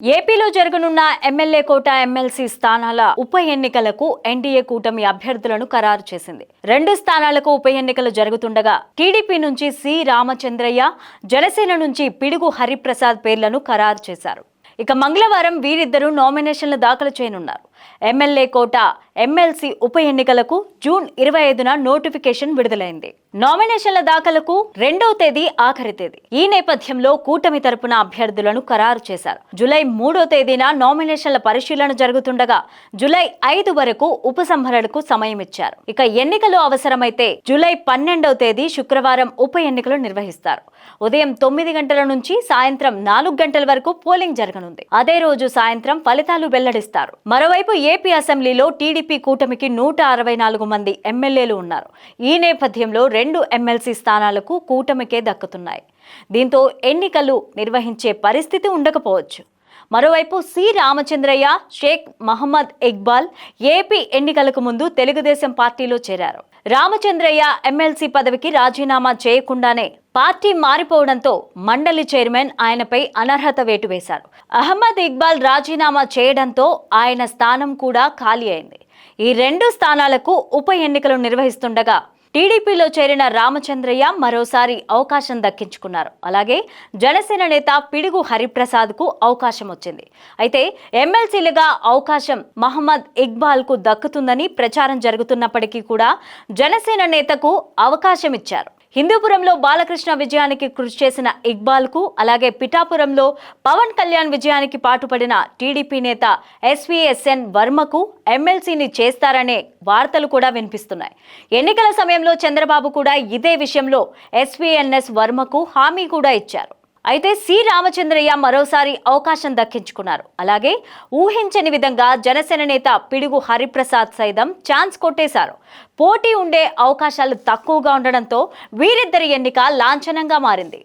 ఏపీలో జరగనున్న ఎమ్మెల్యే కోట ఎమ్మెల్సీ స్థానాల ఉప ఎన్నికలకు ఎన్డీఏ కూటమి అభ్యర్థులను ఖరారు చేసింది. రెండు స్థానాలకు ఉప ఎన్నికలు జరుగుతుండగా టీడీపీ నుంచి సి. రామచంద్రయ్య జనసేన నుంచి పిడుగు హరిప్రసాద్ పేర్లను ఖరారు చేశారు. ఇక మంగళవారం వీరిద్దరూ నామినేషన్లు దాఖలు చేయనున్నారు. ఎమ్మెల్యే కోట ఎమ్మెల్సీ ఉప ఎన్నికలకు జూన్ ఇరవై ఐదున నోటిఫికేషన్ విడుదలైంది. నామినేషన్ల దాఖలకు రెండవ తేదీ ఆఖరి తేదీ. ఈ నేపథ్యంలో కూటమి తరపున అభ్యర్థులను ఖరారు చేశారు. జూలై మూడో తేదీన నామినేషన్ల పరిశీలన జరుగుతుండగా జూలై ఐదు వరకు ఉపసంహరణకు సమయం ఇచ్చారు. ఇక ఎన్నికలు అవసరమైతే జూలై పన్నెండవ తేదీ శుక్రవారం ఉప ఎన్నికలు నిర్వహిస్తారు. ఉదయం తొమ్మిది గంటల నుంచి సాయంత్రం నాలుగు గంటల వరకు పోలింగ్ జరగనుంది. అదే రోజు సాయంత్రం ఫలితాలు వెల్లడిస్తారు. మరోవైపు ఏపీ అసెంబ్లీలో టీడీపీ కూటమికి నూట అరవై నాలుగు మంది ఎమ్మెల్యేలు ఉన్నారు. ఈ నేపథ్యంలో రెండు ఎమ్మెల్సీ స్థానాలకు కూటమికే దక్కుతున్నాయి. దీంతో ఎన్నికలు నిర్వహించే పరిస్థితి ఉండకపోవచ్చు. మరోవైపు సి రామచంద్రయ్య షేక్ మహమ్మద్ ఇక్బాల్ ఏపీ ఎన్నికలకు ముందు తెలుగుదేశం పార్టీలో చేరారు. రామచంద్రయ్య ఎమ్మెల్సీ పదవికి రాజీనామా చేయకుండానే పార్టీ మారిపోవడంతో మండలి చైర్మన్ ఆయనపై అనర్హత వేటు వేశారు. అహ్మద్ ఇక్బాల్ రాజీనామా చేయడంతో ఆయన స్థానం కూడా ఖాళీ అయింది. ఈ రెండు స్థానాలకు ఉప ఎన్నికలు నిర్వహిస్తుండగా టీడీపీలో చేరిన రామచంద్రయ్య మరోసారి అవకాశం దక్కించుకున్నారు. అలాగే జనసేన నేత పిడుగు హరిప్రసాద్కు అవకాశం వచ్చింది. అయితే ఎమ్మెల్సీలుగా అవకాశం మహమ్మద్ ఇక్బాల్కు దక్కుతుందని ప్రచారం జరుగుతున్నప్పటికీ కూడా జనసేన నేతకు అవకాశం ఇచ్చారు. హిందూపురంలో బాలకృష్ణ విజయానికి కృషి చేసిన ఇక్బాల్కు అలాగే పిఠాపురంలో పవన్ కళ్యాణ్ విజయానికి పాటుపడిన టీడీపీ నేత ఎస్వీఎస్ఎన్ వర్మకు ఎమ్మెల్సీని చేస్తారనే వార్తలు కూడా వినిపిస్తున్నాయి. ఎన్నికల సమయంలో చంద్రబాబు కూడా ఇదే విషయంలో ఎస్వీఎన్ఎస్ వర్మకు హామీ కూడా ఇచ్చారు. అయితే సి రామచంద్రయ్య మరోసారి అవకాశం దక్కించుకున్నారు. అలాగే ఊహించని విధంగా జనసేన నేత పిడుగు హరిప్రసాద్ సైతం ఛాన్స్ కొట్టేశారు. పోటీ ఉండే అవకాశాలు తక్కువగా ఉండడంతో వీరిద్దరి ఎన్నిక లాంఛనంగా మారింది.